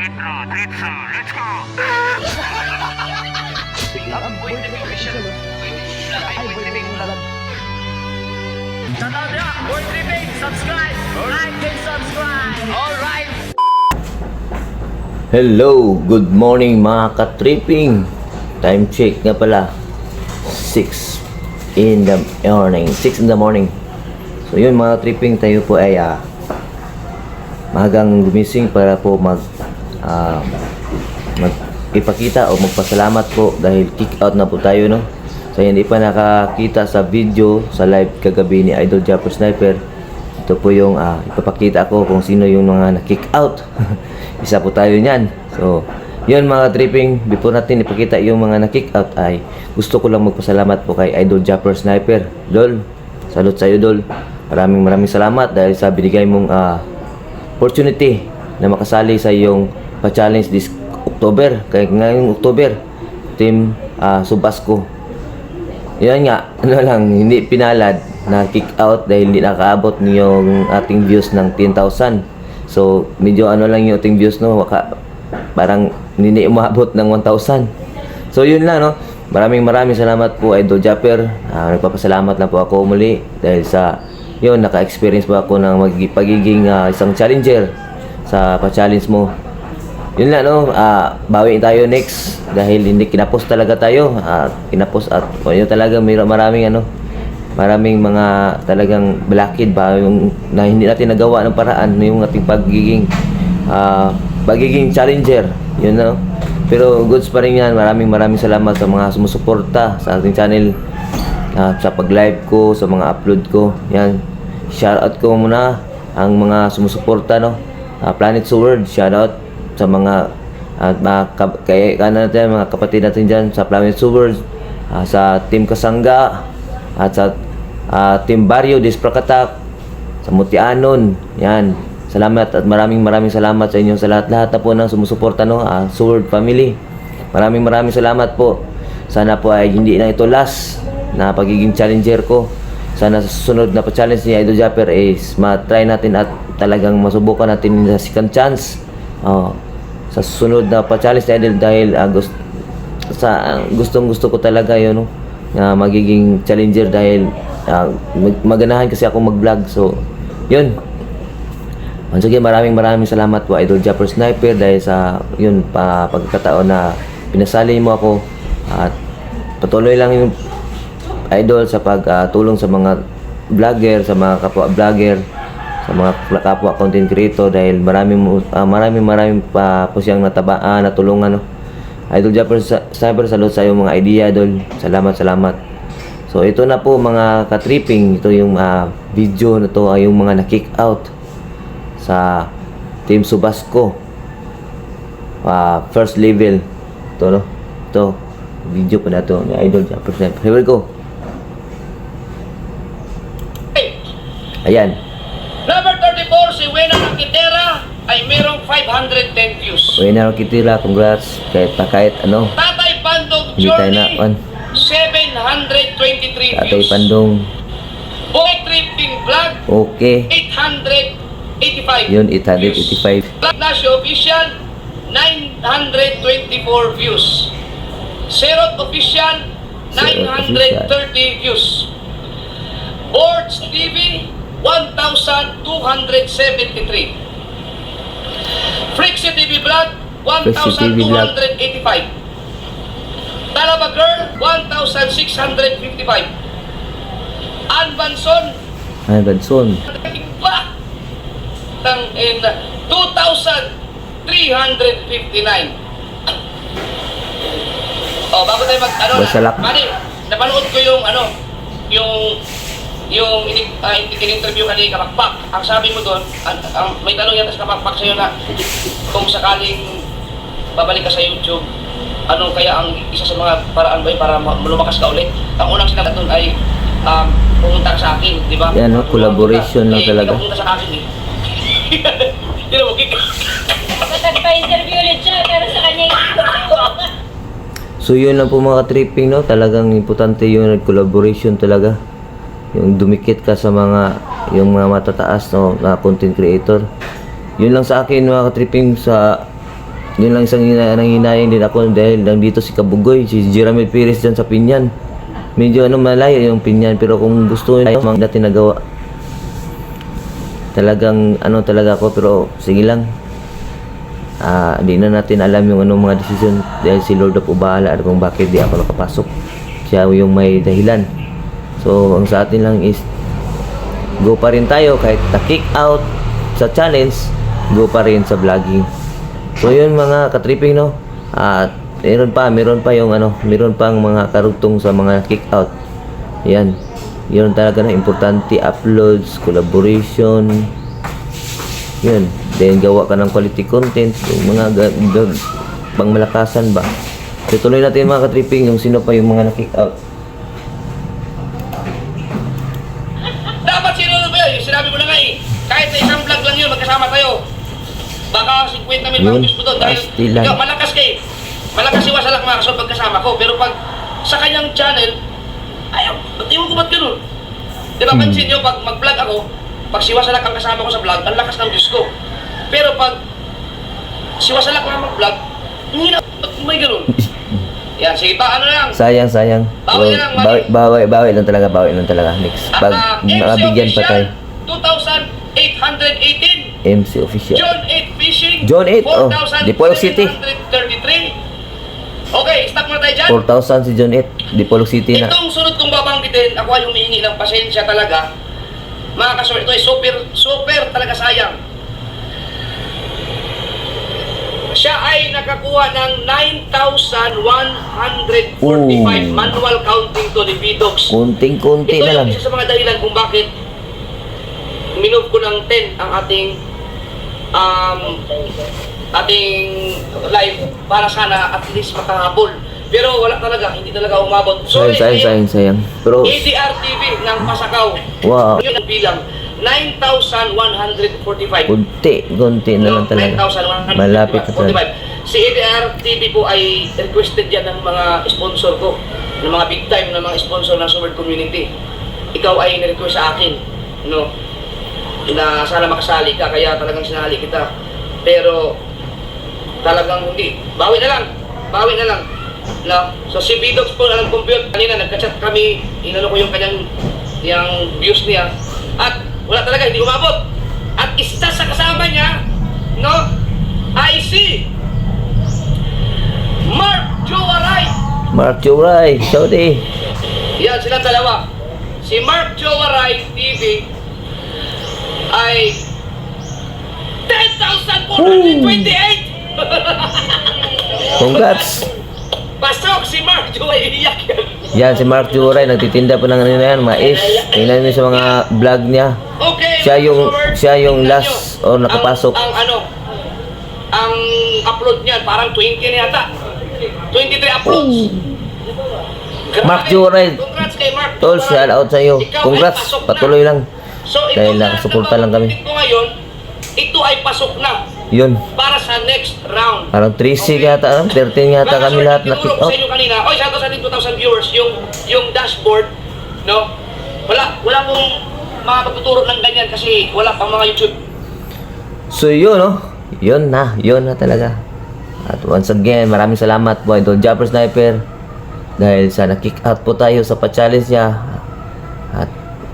Pizza, pizza, let's go! Nyo, Boy Tripping, subscribe, like and subscribe. Alright. Hello, good morning mga ka-tripping. Time check nga pala. 6 in the morning. 6 in the morning. So yun mga tripping tayo po ay ah, mahagang gumising para po mag mag ipakita o magpasalamat po dahil kick out na po tayo no. So hindi pa nakakita sa video sa live kagabi ni Idol Japper Sniper. Ito po yung ah, ipapakita ko kung sino yung mga na-kick out. Isa po tayo niyan. So, yun mga tripping, before natin ipakita yung mga na-kick out ay gusto ko lang magpasalamat po kay Idol Japper Sniper. Dol, salute sa iyo Dol. Maraming maraming salamat dahil sa binigay mong ah, opportunity na makasali sa iyong pa-challenge this October. Kaya ngayong October, team ah, Subasco. Yan nga, ano lang, hindi pinalad na kick out dahil hindi nakaabot yung ating views ng 10,000. So, medyo ano lang yung ating views, no? Waka, parang hindi umabot ng 1,000. So, yun lang, no? Maraming maraming salamat po, Idol Japper. Ah, nagpapasalamat lang po ako muli dahil sa, yun, naka-experience po ako ng magigi- pagiging ah, isang challenger sa pa-challenge mo. Yun lang no, ah bawi tayo next dahil hindi kinapos talaga tayo. Ah, kinapos at o, yun talaga may maraming ano, maraming mga talagang balakid ba yung na hindi natin nagawa ng paraan yung ating pagiging ah pagiging challenger. Yun no. Pero goods pa rin yan. Maraming maraming salamat sa mga sumusuporta sa ating channel. ah, sa pag-live ko, sa mga upload ko. Yan. Shoutout ko muna ang mga sumusuporta no. Ah, Planet Sword, shoutout sa mga at mga kap- kay ano natin mga kapatid natin diyan sa Planet Sword, ah, sa Team Kasangga at sa ah, Team Barrio Disprakatak, sa Mutianon. Yan. Salamat at maraming maraming salamat sa inyo sa lahat-lahat na po ng sumusuporta no, ah, Sword family. Maraming maraming salamat po. Sana po ay hindi na ito last na pagiging challenger ko. Sana sa susunod na pa-challenge ni Idol Japper is ma-try natin at talagang masubukan natin sa second chance. Oh, sa susunod na pa-challenge Idol dahil ah, gust- sa gustong gusto ko talaga yun no, na magiging challenger dahil ah, mag- maganahan kasi ako mag-vlog. So, yun. Once again, maraming maraming salamat po Idol Japper Sniper dahil sa yun pa pagkakataon na pinasali mo ako at patuloy lang yung idol sa pagtulong sa mga vlogger, sa mga kapwa vlogger, sa mga kapwa content creator dahil maraming mo- ah, maraming maraming pa po siyang natabaan, natulungan no. Idol Japper Sniper, salute sa iyong mga idea, idol. Salamat, salamat. So ito na po mga ka-tripping, ito yung ah, video na to ay yung mga na-kick out sa Team Subasco. Ah, first level. Ito no. Ito video pa na to ni Idol Japper Sniper. Here we go. Ayan. Number 34, si Wena ng Kitera ay merong 510 views. Winner Kitila, congrats. Kahit pa kahit ano. Tatay Pandong Hindi tayo na, Journey, Juan. 723 Tatay views. Pandong. Boy Tripping Vlog, Okay. 885. Yun, 885. Vlog Nasyo Official, 924 views. Serot Official, Serot 930 views. Boards TV, 1,273. Frixie TV Vlog, Frixie TV Vlog. 1,285. Talaba Girl, 1,655. Ann Banson, Gadson. Iba! Tang in 2,359. Oh, bago tayo mag ano Basalak. na. Mani, napanood ko yung ano, yung yung uh, in-interview ka ni Kapakpak. Ang sabi mo doon, ang, ang, may tanong yata sa Kapakpak sa'yo na kung sakaling babalik ka sa YouTube, ano kaya ang isa sa mga paraan ba yun para ma- lumakas ka ulit? Ang unang sinabi doon ay um, pumunta ka sa akin, di ba? Yan, no? Collaboration lang Eh, talaga. Pumunta sa akin eh. Hindi na mo, kik- Nagpa-interview ulit siya, pero sa kanya yung So yun lang po mga tripping no, talagang importante yung collaboration talaga. Yung dumikit ka sa mga yung mga matataas no na content creator. Yun lang sa akin mga tripping sa yun lang isang hina, nanghinayin din ako dahil nandito si Kabugoy, si Jeremy Perez dyan sa Pinyan. Medyo ano malayo yung Pinyan pero kung gusto nyo mga nagawa. Talagang ano talaga ako pero sige lang. Ah, di na natin alam yung ano mga desisyon dahil si Lord of Ubahala at kung bakit di ako nakapasok. Siya yung may dahilan. So, ang sa atin lang is go pa rin tayo kahit na-kick out sa challenge, go pa rin sa vlogging. So yun mga katripping no. At meron pa, meron pa yung ano, meron pang mga karugtong sa mga kick out. Yan. Yun talaga na importante uploads, collaboration. Yun. Then gawa ka ng quality content, yung mga ga- ga- pangmalakasan ba. So tuloy natin mga katripping yung sino pa yung mga na-kick out. Dapat sinunod mo yan. Yung sinabi mo na nga eh. Kahit na isang vlog lang yun, magkasama tayo. Baka 50 mil Yun, mo doon. Dahil pastilan. ikaw, malakas kay. Malakas si Wasalak mga kasod pagkasama ko. Pero pag sa kanyang channel, ayaw, ba't iwan ko ba't ganun? Di ba, Hmm. pansin nyo, pag mag-vlog ako, pag si Wasalak ang kasama ko sa vlog, ang lakas ng views ko. Pero pag si Wasalak lang mag-vlog, hindi na, ba't may ganun? Yan, sige pa, ano lang. Sayang, sayang. Bawi na lang, bawi, bawi, bawi lang talaga, bawi lang talaga. Next, pag Ah, mabigyan pa tayo. 2,818. MC official. John 8 Fishing. John 8, oh, Dipolog City. 4,733. Okay, stop muna tayo dyan. 4,000 si John 8. Dipolog City na. Itong sunod kong babanggitin, ako ay humingi ng pasensya talaga. Mga kasor, ito ay super, super talaga sayang. Siya ay nakakuha ng 9,145 Ooh. manual counting to the Vidox. Kunting-kunti Ito na lang. yung isa sa mga dahilan kung bakit minove ko ng 10 ang ating um, ating live para sana at least makahabol. Pero wala talaga, hindi talaga umabot. Sayang, sayang, eh, sayang, sayang. Pero, ADR TV ng Pasakaw. wow, Yun ang bilang. 9,145. kunti, kunti na lang talaga. 9,145. Malapit na talaga. Si ADR TV po ay requested yan ng mga sponsor ko, ng mga big time na mga sponsor ng Summer Community. Ikaw ay nirequest sa akin, no? Na sana makasali ka, kaya talagang sinali kita. Pero talagang hindi. Bawi na lang. Bawi na lang. No? So si Bidox po na nag-compute. Kanina nagka-chat kami. Inano ko yung kanyang yung views niya. At wala talaga, hindi umabot. At isa sa kasama niya, no? I see Mark Joaray. Mark Juray, Saudi. Yan, sila dalawa. Si Mark Joaray TV ay 10,428! Congrats! Pasok si Mark Joaray, iyak yan. Yan, si Mark Juray, nagtitinda po ng ano yan, mais. Tingnan niyo sa mga vlog niya. Okay. Siya yung- siya yung last or nakapasok. Ang, ang ano, ang upload niya parang 20 na yata. 23 uploads. Mark Juray. Congrats kay Mark Tol, Juray. shout out sa iyo. Congrats, patuloy lang. So, Dahil na, nakasuporta lang kami. ko ngayon, ito ay pasok na Yun, para sa next round. parang 3C yata, ano? 13 yata Mga kami lahat na kick ko sa out. inyo kanina, oy, out sa ating 2,000 viewers, yung, yung dashboard, no? Wala, wala pong mga pagtuturo ng ganyan kasi wala pang mga YouTube. So yun, no? Yun na, yun na talaga. At once again, maraming salamat po Idol Jumper Sniper dahil sa na-kick out po tayo sa pa-challenge niya.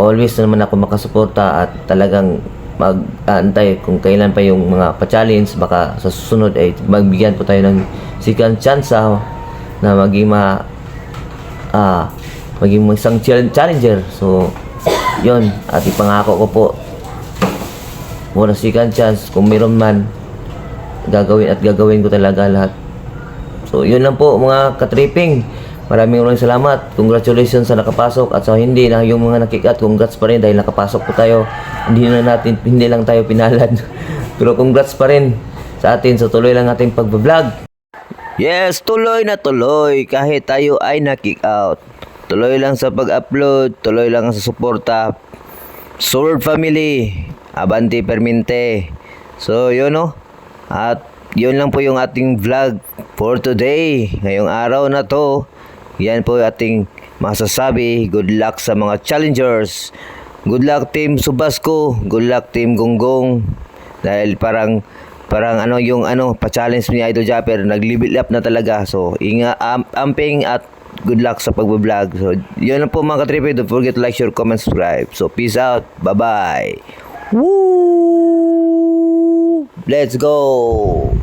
Always na naman ako makasuporta at talagang mag-aantay kung kailan pa yung mga pa-challenge baka sa susunod ay magbigyan po tayo ng second chance ah, na maging ma ah maging isang chal- challenger. So, yun. At ipangako ko po muna second chance kung meron man gagawin at gagawin ko talaga lahat so yun lang po mga katripping maraming maraming salamat congratulations sa nakapasok at sa hindi na yung mga nakikat congrats pa rin dahil nakapasok po tayo hindi na natin hindi lang tayo pinalad pero congrats pa rin sa atin so tuloy lang ating pagbablog Yes, tuloy na tuloy kahit tayo ay na-kick out. Tuloy lang sa pag-upload, tuloy lang sa suporta. Sword Family, Abante Permente. So, yun no. At yun lang po yung ating vlog for today. Ngayong araw na to, yan po ating masasabi. Good luck sa mga challengers. Good luck Team Subasco. Good luck Team Gonggong. Dahil parang Parang ano yung ano pa-challenge ni Idol Japper, nag-level up na talaga. So, inga am, amping at good luck sa pagbablog. So, yun lang po mga katripe. Don't forget to like, share, comment, subscribe. So, peace out. Bye-bye. Woo! Let's go!